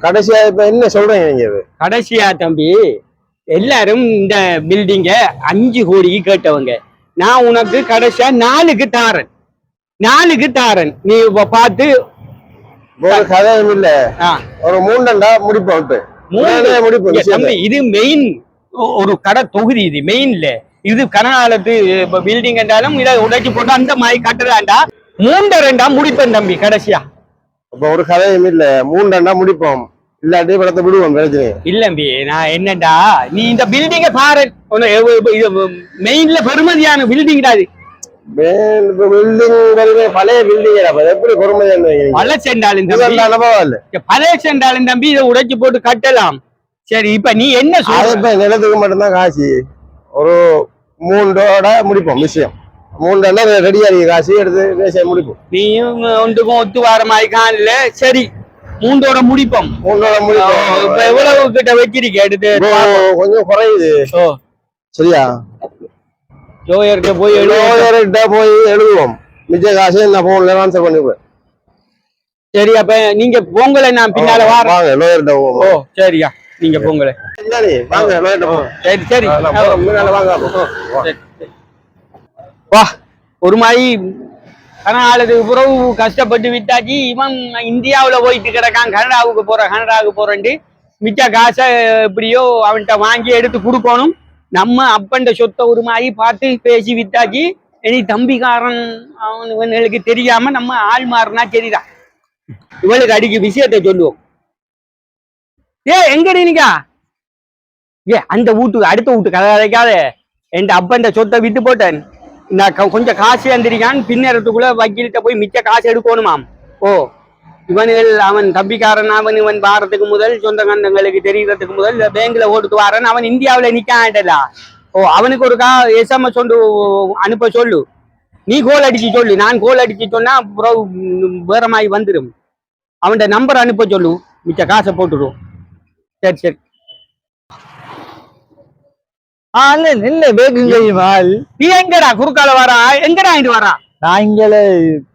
கடைசியா இப்ப என்ன சொல்றீங்க நீங்க? கடைசியா தம்பி எல்லாரும் இந்த பில்டிங்க அஞ்சு கோடிக்கு கேட்டவங்க. நான் உனக்கு கடைசியா நாலுக்கு தாரன். நாலுக்கு தாரன். நீ இப்ப பார்த்து ஒரு கதையும் இல்ல. ஒரு மூண்டண்டா முடிப்போம் மூணு- முடிப்போம். தம்பி இது மெயின் ஒரு கடை தொகுதி இது மெயின்ல இது கனகாலத்து பில்டிங் என்றாலும் இதை உடைச்சு போட்டு அந்த மாதிரி கட்டுறாண்டா மூண்ட ரெண்டா முடிப்பேன் தம்பி கடைசியா. அப்ப ஒரு கதையும் இல்ல. மூண்டண்டா முடிப்போம். இல்லாட்டி படத்தை விடுவோம் பிரச்சனை இல்லம்பி நான் என்னடா நீ இந்த பில்டிங்க பாரு. மெயின்ல பெருமதியான பில்டிங் அது பழைய செண்டாலும் தம்பி. இல்ல. இதை உடைச்சு போட்டு கட்டலாம். சரி இப்ப நீ என்ன இப்ப நிலத்துக்கு மட்டும்தான் காசு. ஒரு மூண்டோட முடிப்போம் விஷயம். மூண்டண்டா ரெடியா இருக்கு காசு எடுத்து பேச முடிப்போம். நீயும் ஒன்றுக்கும் ஒத்து வர மாதிரி காணல சரி மூண்டோட முடிப்போம். இப்ப முடிப்போம். எவ்வளவு கிட்ட வைக்கிறீங்க எடுத்து இப்போ கொஞ்சம் குறையுது. ஓ. சரியா? ஜோயர்கிட்ட போய் எழுத லோயர்கிட்ட போய் எழுதுவோம். மிச்ச காசு நான் போன்ல ஆன்சர் பண்ணிப்பேன் சரி அப்ப நீங்க பொங்கலை நான் பின்னால வாரேன் வாங்க லோயர்கிட்ட ஓ போவோம் சரியா. நீங்க பொங்கலை. சரி, சரி. வாங்க வா. ஒரு மாதிரி கனகாலத்துக்கு பிறகு கஷ்டப்பட்டு விட்டாச்சு. இவன் இந்தியாவுல போயிட்டு கிடக்கான். கனடாவுக்கு போறான் கனடாவுக்கு போறேன்ட்டு மிச்ச காசை எப்படியோ அவன்கிட்ட வாங்கி எடுத்து கொடுக்கணும். நம்ம அப்பண்ட சொத்தை ஒரு மாதிரி பார்த்து பேசி விட்டாச்சு. இனி தம்பிக்காரன் அவன் தெரியாம நம்ம ஆள் மாறினா சரிதான் இவளுக்கு அடிக்க விஷயத்தை சொல்லுவோம். ஏ எங்க நீக்கா? ஏ அந்த வீட்டுக்கு அடுத்த வீட்டு கதை கிடைக்காத என் அப்பண்ட சொத்தை விட்டு போட்டேன். நான் கொஞ்சம் காசு வந்திருக்கான் பின்னேறதுக்குள்ள வக்கீல்கிட்ட போய் மிச்ச காசு எடுக்கணுமாம். ஓ இவனுகள் அவன் தம்பிக்காரன் அவன் இவன் வாரத்துக்கு முதல் சொந்த கண்டங்களுக்கு தெரியறதுக்கு முதல் பேங்க்ல ஓட்டு வாரன் அவன் இந்தியாவில் நிக்காண்டல ஓ அவனுக்கு ஒரு கா எஸ்எம்எஸ் சொல்லு அனுப்ப சொல்லு. நீ கோல் அடிச்சு சொல்லு. நான் கோல் அடிச்சு சொன்னா அப்புறம் வேற மாதிரி வந்துடும் அவன்கிட்ட நம்பர் அனுப்ப சொல்லு. மிச்ச காசை போட்டுடும் சரி சரி. ஆ இல்ல இல்ல பேக்குங்க மால் நீ எங்கடா குறுக்கால வரா எங்கடா இங்க வரா நான் இங்கல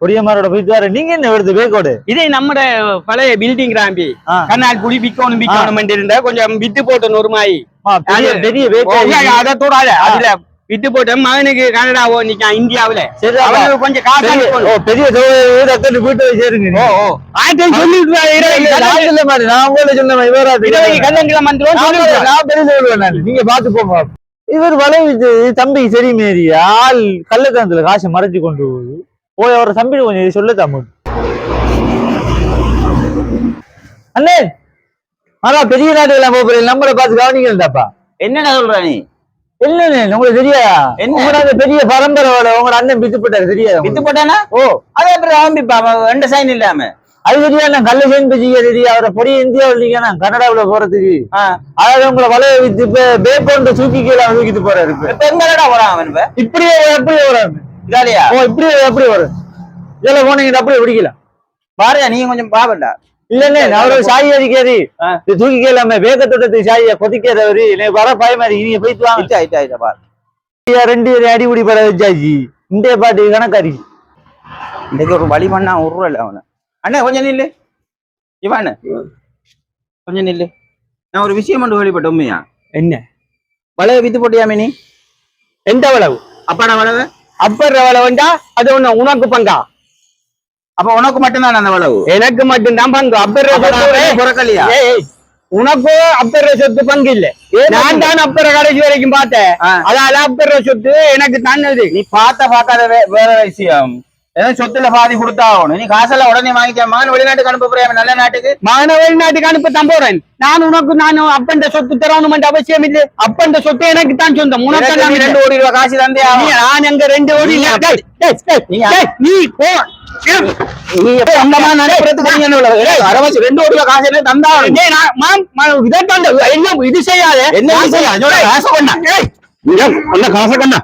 கொடியமாரோட போயிட்டு வரேன். நீங்க என்ன வருது பேக்கோடு இதே நம்மட பழைய பில்டிங் ராம்பி. ஆ. கண்ணால் குடி விக்கணும் விக்கணும் இருந்தா கொஞ்சம் வித்து மாதிரி ஆ, பெரிய அது- தொடாத. அதுல வித்து போட்ட மகனுக்கு கனடாவோ நிக்கான் இந்தியாவுல. கொஞ்சம் காசு பெரிய வீட்டு சேருங்க ஓ ஆயிரத்தி சொல்லிட்டு சொல்ல மாதிரி நான் உங்களை சொன்ன மாதிரி இவரா இருபது கல்யாணம் வந்துரும் சொல்லிட்டு வா. நான் பெரிய சொல்லுவேன் நான். நீங்க பாத்து போங்க. இவர் வளைவிச்சு தம்பி சரி மாரி ஆள் கள்ளத்தனத்துல காசை மறைச்சு கொண்டு போகுது. போய் அவரை தம்பி கொஞ்சம் இது சொல்ல தாமு அண்ணே ஆனா பெரிய நாட்டுக்கெல்லாம் போறேன் நம்மளை பார்த்து கவனிக்கிறதாப்பா என்னடா சொல்ற நீ? இல்லண்ணே உங்களுக்கு தெரியாதா என்ன? உங்களோட பெரிய பரம்பரையோட உங்களோட அண்ணன் பித்து போட்டாரு தெரியாதா வித்து? போட்டானா ஓ. அது எப்படி ஆரம்பிப்பா ரெண்டு சைன் இல்லாம? அது தெரியாது கல்ல சேர்ந்து பேசிக்க தெரியும் அவரை பொடி இந்தியாவில் நீங்க கனடாவுல போறதுக்கு. அதாவது உங்களை வலைய வித்து இப்ப பேப்போன்ற தூக்கி கீழே தூக்கிட்டு போறாரு இப்ப. எங்கடா போறான் அவன் இப்ப? இப்படியே எப்படி வராது இதாலியா? ஓ இப்படியே எப்படி வரும் இதுல போனீங்க அப்படியே பிடிக்கல. பாருயா நீ கொஞ்சம் பாவண்டா இல்லண்ணே அவரோட சாய் அடிக்காரு தூக்கி கேளாம வேக தொட்டத்துக்கு சாய கொதிக்காதவரு எனக்கு வர பயமா இருக்கு நீங்க போயிட்டு வாங்க. ரெண்டு பேரும் அடிபடி பட வச்சாச்சு. இந்த பாட்டு கணக்காரி. இன்னைக்கு ஒரு வழி பண்ணா உருவல அவனை. அண்ணா கொஞ்சம் நில்லு. இவானு கொஞ்சம் நில்லு. நான் ஒரு விஷயம் மட்டும் கேள்விப்பட்ட உண்மையா? என்ன? வளைய வித்து போட்டியாமே நீ எந்த வளவு? அப்பாடா வளவு? அப்பற வளவுண்டா அது ஒண்ணு உனக்கு பங்கா? அப்ப உனக்கு மட்டும்தான் அந்த வளவு? எனக்கு மட்டும்தான் பங்கு. அப்பற அப்ப நான் சொத்து- கொஞ்சம் பிறக்கலையா ஏய், ஏய், உனக்கோ அப்பற சொத்து பங்கு இல்ல. நான் தான் அப்பற கடைசி வரைக்கும் பார்த்தேன். அதால அப்பற சொத்து எனக்கு தானது நீ பார்த்த பார்க்காத வே- வேற விஷயம். ஏதோ சொத்துல பாதி கொடுத்தா ஆகணும் நீ காசெல்லாம் உடனே வாங்கிக்க. மகன் வெளிநாட்டுக்கு அனுப்ப நல்ல நாட்டுக்கு? மகன வெளிநாட்டுக்கு அனுப்பத்தான் போறேன். நான் உனக்கு நான் அப்பண்ட சொத்து தரணும் அவசியம் இல்லை. அப்பண்ட சொத்து எனக்கு தான் சொந்தம். உனக்கு ரெண்டு கோடி ரூபாய் காசு தந்தே. நான் எங்க ரெண்டு ஓடி நீ போ. என்ன கோடி காசை கண்ணா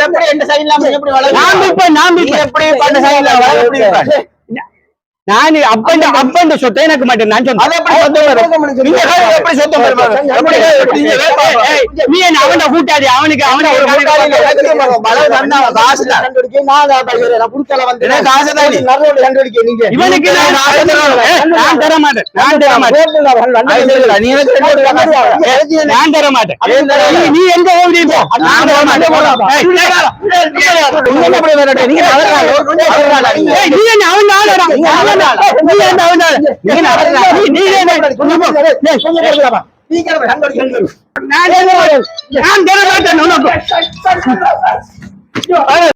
எப்படி எந்த சைன் இல்லாம எப்படி வளருது? நான் அப்பன் அப்பன் சொத்தை எனக்கு மாட்டேன் நான் சொன்னேன். நீ என்ன அவன கூட்டாடி அவனுக்கு? இவனுக்கு நான் தர- மாட்டேன். நான் தர மாட்டேன். நான் தர மாட்டேன். நீ- எங்க ஓடி போ நான் தர மாட்டேன். நீ என்ன அவன் ஆளுடா நீ